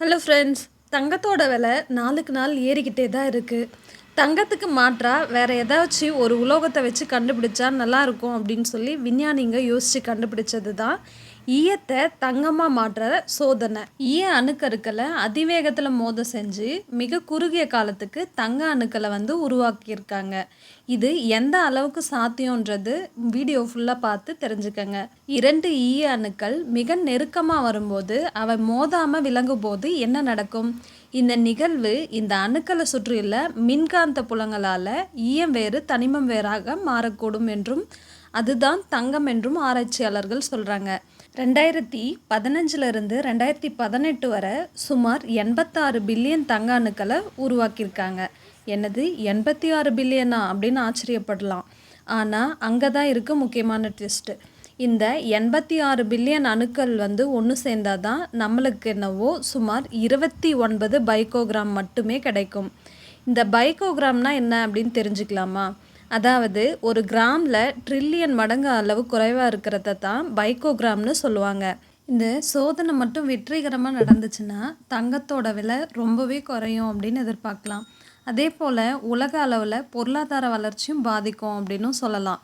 Hello friends தங்கத்தோட விலை நாளுக்கு நாள் ஏறிக்கிட்டே தான் இருக்குது தங்கத்துக்கு மாற்றா வேறு ஏதாச்சும் ஒரு உலோகத்தை வச்சு கண்டுபிடிச்சா நல்லாயிருக்கும் அப்படின்னு சொல்லி விஞ்ஞானிங்க யோசித்து கண்டுபிடிச்சது தான் ஈயத்தை தங்கமாக மாற்ற சோதனை. ஈய அணுக்கருக்களை அதிவேகத்தில் மோத செஞ்சு மிக குறுகிய காலத்துக்கு தங்க அணுக்களை வந்து உருவாக்கியிருக்காங்க. இது எந்த அளவுக்கு சாத்தியன்றது வீடியோ ஃபுல்லாக பார்த்து தெரிஞ்சுக்கங்க. இரண்டு ஈய அணுக்கள் மிக நெருக்கமாக வரும்போது அவை மோதாமல் விளங்கும் போது என்ன நடக்கும்? இந்த நிகழ்வு இந்த அணுக்களை சுற்றியுள்ள மின்காந்த புலங்களால் ஈயம் வேறு தனிமம் வேறாக மாறக்கூடும் என்றும் அதுதான் தங்கம் என்றும் ஆராய்ச்சியாளர்கள் சொல்கிறாங்க ரெண்டாயிரத்தி பதினஞ்சிலிருந்து ரெண்டாயிரத்தி பதினெட்டு வரை சுமார் எண்பத்தாறு பில்லியன் தங்க அணுக்களை உருவாக்கியிருக்காங்க. என்னது எண்பத்தி ஆறு பில்லியனா அப்படின்னு ஆச்சரியப்படலாம். ஆனால் அங்கே தான் இருக்குது முக்கியமான ட்விஸ்ட்டு இந்த எண்பத்தி ஆறு பில்லியன் அணுக்கள் வந்து ஒன்று சேர்ந்தால் தான் நம்மளுக்கு என்னவோ சுமார் இருபத்தி ஒன்பது பைக்கோகிராம் மட்டுமே கிடைக்கும். இந்த பைக்கோகிராம்னா என்ன அப்படின்னு தெரிஞ்சுக்கலாமா? அதாவது ஒரு கிராமில் ட்ரில்லியன் மடங்கு அளவு குறைவாக இருக்கிறத தான் பைக்கோகிராம்னு சொல்லுவாங்க. இந்த சோதனை மட்டும் வெற்றிகரமாக நடந்துச்சுன்னா தங்கத்தோட விலை ரொம்பவே குறையும் அப்படின்னு எதிர்பார்க்கலாம். அதே போல் உலக அளவில் பொருளாதார வளர்ச்சியும் பாதிக்கும் அப்படின்னும் சொல்லலாம்.